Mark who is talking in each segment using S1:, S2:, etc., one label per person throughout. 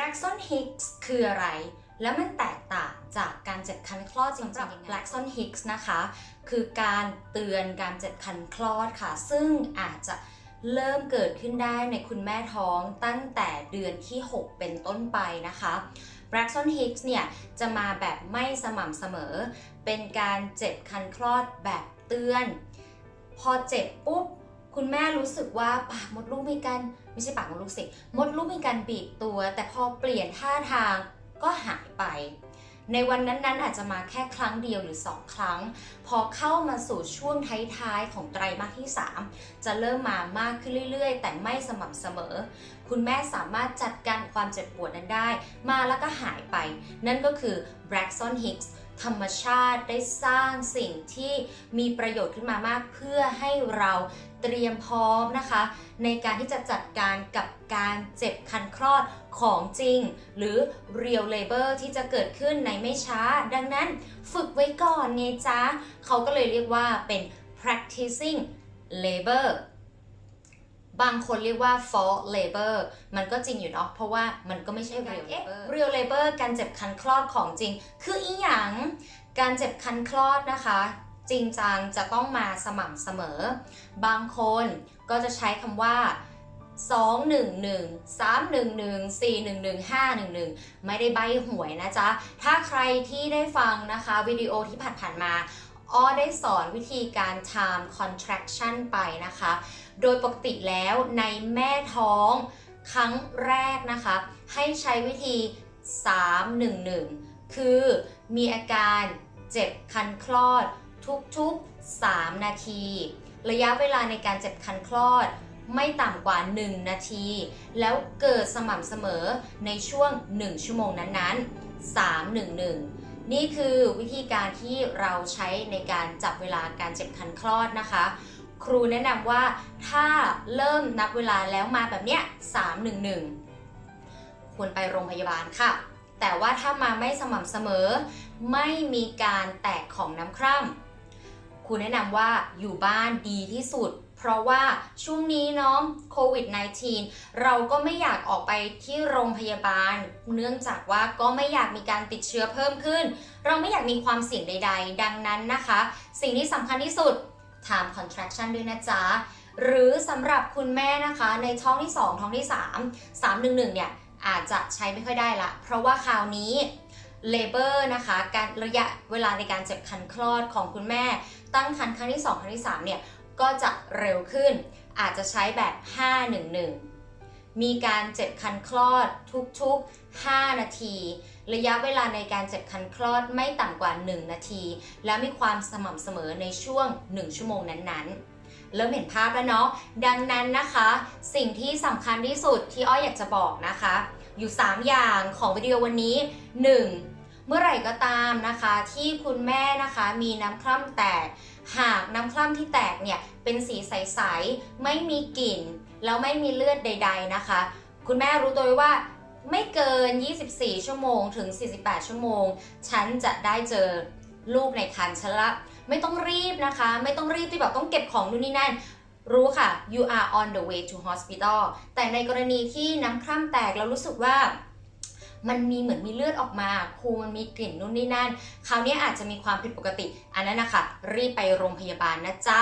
S1: Braxton Hicks คืออะไร แล้วมันแตกต่างจากการเจ็บคันคลอดจริงๆยังไง Braxton Hicks นะคะ คือการเตือนการเจ็บคันคลอดค่ะ ซึ่งอาจจะเริ่มเกิดขึ้นได้ในคุณแม่ท้องตั้งแต่เดือนที่ 6 เป็นต้นไปนะคะ Braxton Hicks เนี่ย จะมาแบบไม่สม่ำเสมอ เป็นการเจ็บคันคลอดแบบเตือน พอเจ็บปุ๊บ คุณแม่รู้สึกว่าปากมดลูกมีการไม่ใช่ปากมดลูกสิมดลูกมีการบีบตัว แต่พอเปลี่ยนท่าทางก็หายไป ในวันนั้นๆอาจจะมาแค่ครั้งเดียวหรือ 2 ครั้ง พอเข้ามาสู่ช่วงท้ายๆของไตรมาสที่ 3 จะเริ่มมามากขึ้นเรื่อยๆ แต่ไม่สม่ำเสมอ คุณแม่สามารถจัดการความเจ็บปวดนั้นได้ มาแล้วก็หายไป นั่นก็คือ Braxton Hicks ธรรมชาติได้สร้างสิ่งที่มีประโยชน์ขึ้นมามากเพื่อให้เราเตรียมพร้อมนะคะ ในการที่จะจัดการกับการเจ็บคันคลอดของจริง หรือ real labor ที่จะเกิดขึ้นในไม่ช้า ดังนั้นฝึกไว้ก่อนไงจ๊ะเขาก็เลยเรียกว่าเป็น practicing labor บางคนเรียกว่า fall labor มันก็จริงอยู่เนาะเพราะว่ามันก็ไม่ใช่ real labor real labor การเจ็บคันคลอดของจริง คืออีหยังการเจ็บคันคลอดนะคะ จริงจังจะต้องมาสม่ำเสมอ บางคนก็จะใช้คำว่า211 311 411 511 ไม่ได้ใบหวยนะจ๊ะ ถ้าใครที่ได้ฟังนะคะ วิดีโอที่ผ่านๆมา อ้อได้สอนวิธีการ time contraction ไปนะคะ โดยปกติแล้วในแม่ท้องครั้งแรกนะคะ ให้ใช้วิธี 311 คือมีอาการเจ็บคันคลอดทุกๆ 3 นาที ระยะเวลาในการเจ็บคันคลอดไม่ต่ำกว่า 1 นาที แล้วเกิดสม่ำเสมอในช่วง 1 ชั่วโมงนั้นๆ 311 นี่คือวิธีการที่เราใช้ในการจับเวลาการเจ็บคันคลอดนะคะ ครูแนะนำว่าถ้าเริ่มนับเวลาแล้วมาแบบเนี้ย311 ควรไปโรงพยาบาลค่ะ แต่ว่าถ้ามาไม่สม่ำเสมอ ไม่มีการแตกของน้ำคร่ำครูแนะนำว่าอยู่บ้านดีที่สุด เพราะว่าช่วงนี้เนาะโควิด -19 เราก็ไม่อยากออกไปที่โรงพยาบาล เนื่องจากว่าก็ไม่อยากมีการติดเชื้อเพิ่มขึ้น เราไม่อยากมีความเสี่ยงใด ๆ ดังนั้นนะคะ สิ่งที่สำคัญที่สุด time contraction ด้วยนะจ๊ะ หรือสำหรับคุณแม่นะคะในท้องที่ 2 ท้องที่ 3 311 เนี่ยอาจจะใช้ไม่ค่อยได้ละ เพราะว่าคราวนี้ labor นะคะ การระยะเวลาในการเจ็บคันคลอดของคุณแม่ ตั้งครรภ์ครั้งที่ 2 ครั้งที่ 3 เนี่ย ก็จะเร็วขึ้น อาจจะใช้แบบ 511 มีการเจ็บคันคลอดทุกๆ 5 นาที ระยะเวลาในการเจ็บคันคลอดไม่ต่ำกว่า 1 นาที และมีความสม่ำเสมอในช่วง 1 ชั่วโมงนั้นๆเริ่มเห็นภาพแล้วเนาะ ดังนั้นนะคะ สิ่งที่สำคัญที่สุดที่อ้อยอยากจะบอกนะคะ อยู่ 3 อย่างของวิดีโอวันนี้ 1. เมื่อไหร่ก็ตามนะคะ ที่คุณแม่นะคะมีน้ำคร่ำแตก หากน้ำคร่ำที่แตกเนี่ยเป็นสีใสๆไม่มีกลิ่น แล้วไม่มีเลือดใด ๆนะคะ คุณแม่รู้ตัวว้ว่าไม่เกิน 24 ชั่วโมงถึง 48 ชั่วโมง ฉันจะได้เจอลูกในครรภ์ฉันละไม่ต้องรีบนะคะ ไม่ต้องรีบที่แบบต้องเก็บของนู่นนี่นั่น รู้ค่ะ you are on the way to hospital แต่ในกรณีที่น้ำคร่ำแตกแล้วรู้สึกว่า มันมีเหมือนมีเลือดออกมาครูมันมีกลิ่นนู่นนี่นั่น คราวนี้อาจจะมีความผิดปกติ อันนั้นนะคะรีบไปโรงพยาบาลนะจ๊ะ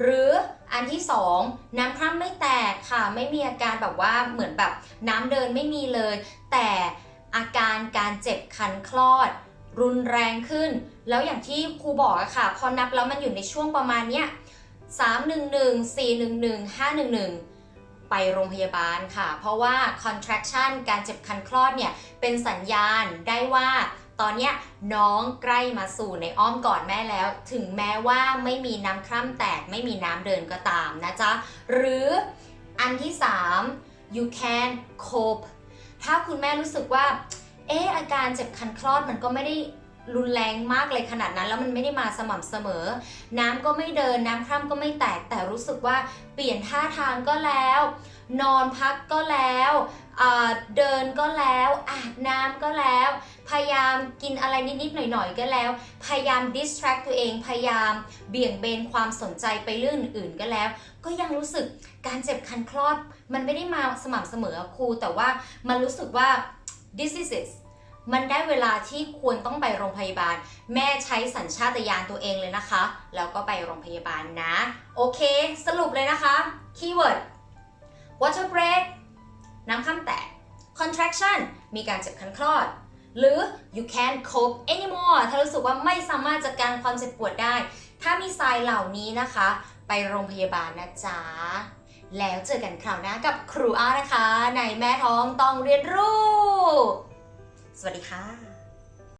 S1: หรืออันที่2น้ำคร่ำไม่แตกค่ะ ไม่มีอาการแบบว่าเหมือนแบบน้ำเดินไม่มีเลย แต่อาการการเจ็บคันคลอด รุนแรงขึ้น แล้วอย่างที่ครูบอกอะค่ะ พอนับแล้วมันอยู่ในช่วงประมาณเนี้ย311 411 511 ไปโรงพยาบาลค่ะ เพราะว่า contraction การเจ็บคันคลอดเนี่ยเป็นสัญญาณได้ว่าตอนนี้น้องใกล้มาสู่ในอ้อมกอดแม่แล้ว ถึงแม้ว่าไม่มีน้ำคร่ำแตกไม่มีน้ำเดินก็ตามนะจ๊ะ หรืออันที่ 3 you can cope ถ้าคุณแม่รู้สึกว่า เอออาการเจ็บคันคลอดมันก็ไม่ได้รุนแรงมากเลยขนาดนั้น แล้วมันไม่ได้มาสม่ำเสมอ น้ำก็ไม่เดินน้ำคร่ำก็ไม่แตกแต่รู้สึกว่าเปลี่ยนท่าทางก็แล้ว นอนพักก็แล้วเดินก็แล้ว อาบน้ำก็แล้ว พยายามกินอะไรนิดๆหน่อยๆก็แล้ว พยายาม distract ตัวเอง พยายามเบี่ยงเบนความสนใจไปเรื่องอื่นๆก็แล้ว ก็ยังรู้สึกการเจ็บคันคลอด มันไม่ได้มาสม่ำเสมอครู แต่ว่ามันรู้สึกว่า diseases มันได้เวลาที่ควรต้องไปโรงพยาบาล แม่ใช้สัญชาตญาณตัวเองเลยนะคะ แล้วก็ไปโรงพยาบาลนะ โอเค สรุปเลยนะคะ คีย์เวิร์ด water break น้ำข้ามแตก contraction มีการเจ็บคันคลอด หรือ you can't cope anymore ถ้ารู้สึกว่าไม่สามารถจัดการความเจ็บปวดได้ ถ้ามีทรายเหล่านี้นะคะ ไปโรงพยาบาลนะจ๊ะ แล้วเจอกันคราวหน้ากับครูอานะคะ ในแม่ท้องต้องเรียนรู้ สวัสดีค่ะ